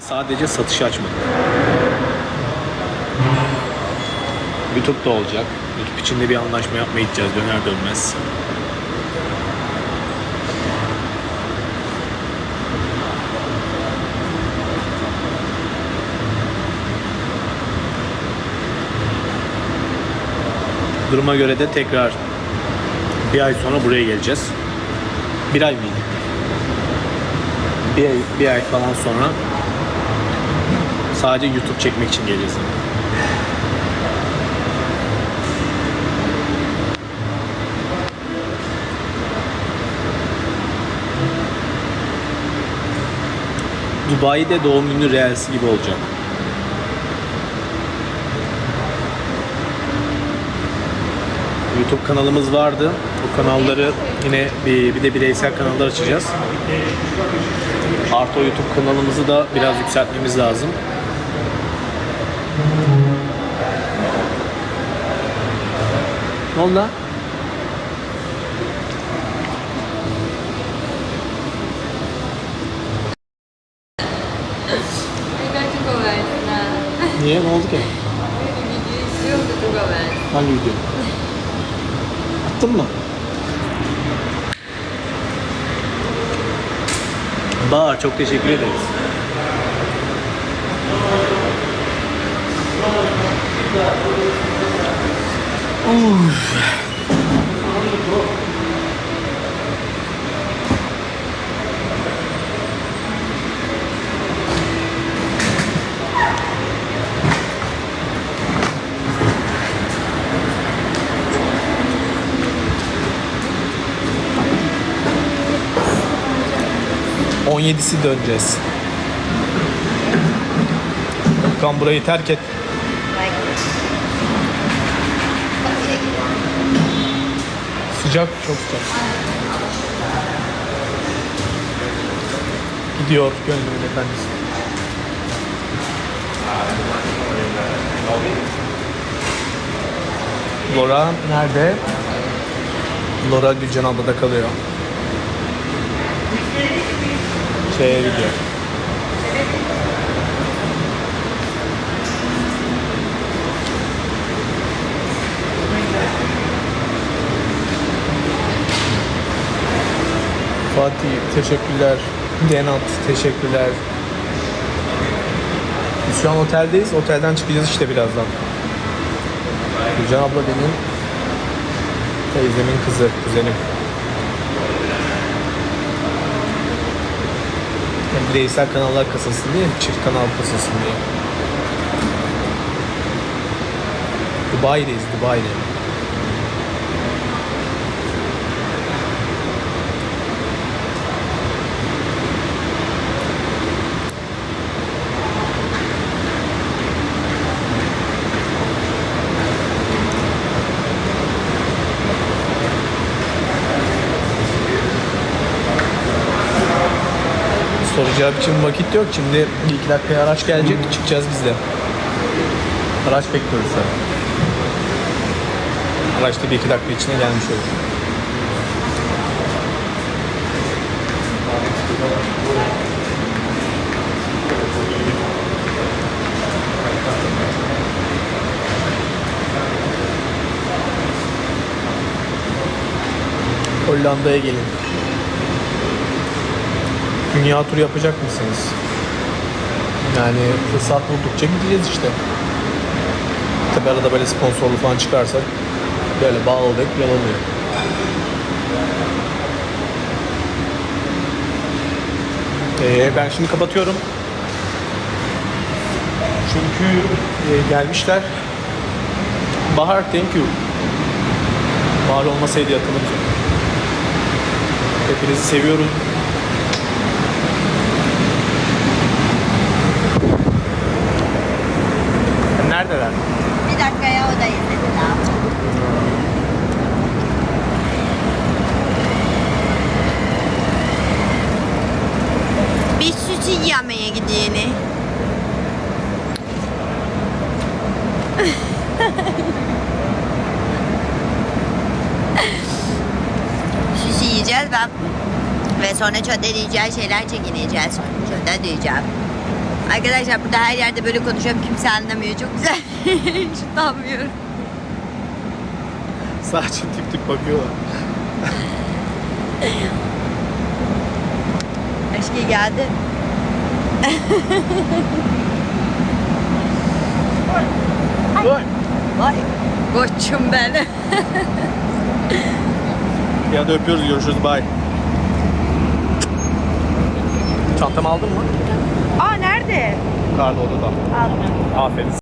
Sadece satış açmadık. YouTube'da olacak. YouTube içinde bir anlaşma yapmaya gideceğiz döner dönmez. Duruma göre de tekrar bir ay sonra buraya geleceğiz. Bir ay mıydı? Bir ay, bir ay falan sonra sadece YouTube çekmek için geleceğiz. Dubai'de doğum günü reelsi gibi olacak. YouTube kanalımız vardı. O kanalları yine bir, bir de bireysel kanallar açacağız. Artı o YouTube kanalımızı da biraz yükseltmemiz lazım. Ne oldu lan? Niye? Ne oldu ki? Hangi video? Attın mı? Bahar çok teşekkür ederiz. Uf. On yedisi döneceğiz. Okan burayı terk et. Sıcak, çok sıcak. Gidiyor gönlümün efendisi. Laura nerede? Laura Gülcan ablada kalıyor. Şeye gidiyor. Fatih teşekkürler. Denat teşekkürler. Biz şu an oteldeyiz. Otelden çıkacağız işte birazdan. Gülcan abla benim teyzemin kızı, kuzenim. Yani bireysel kanallar kasasın diye, çift kanal kasasın diye. Dubai'deyiz, Dubai'de. Soru cevap için vakit yok. Şimdi bir iki dakikaya araç gelecek. Çıkacağız biz de. Araç bekliyoruz şu. Araç da bir iki dakika içine gelmiş olur. Hollanda'ya gelin. Dünya turu yapacak mısınız? Yani fırsat buldukça gideceğiz işte. Tabi arada böyle sponsorlu falan çıkarsa böyle bağladık yol oluyor. Ee, ben şimdi kapatıyorum. Çünkü e, gelmişler. Bahar thank you. Bahar olmasaydı yatılırdı. Hepinizi seviyorum. Neredeler? Bir dakikaya odayız dediler. Biz sushi yemeye gidiyeni. sushi yiyeceğiz ben ve sonra çöde diyeceği şeyler çekineceğiz. Çöde diyeceğim. Arkadaşlar burada her yerde böyle konuşuyorum. Kimse anlamıyor. Çok güzel. Hiç anlamıyorum. Sadece tip tip bakıyorlar. Aşkı geldi. Vay. Vay. Koçum benim. Ya da öpüyoruz görüşürüz bye. Çantamı aldın mı? Nerede? Karda odada. Aldım. Aferin.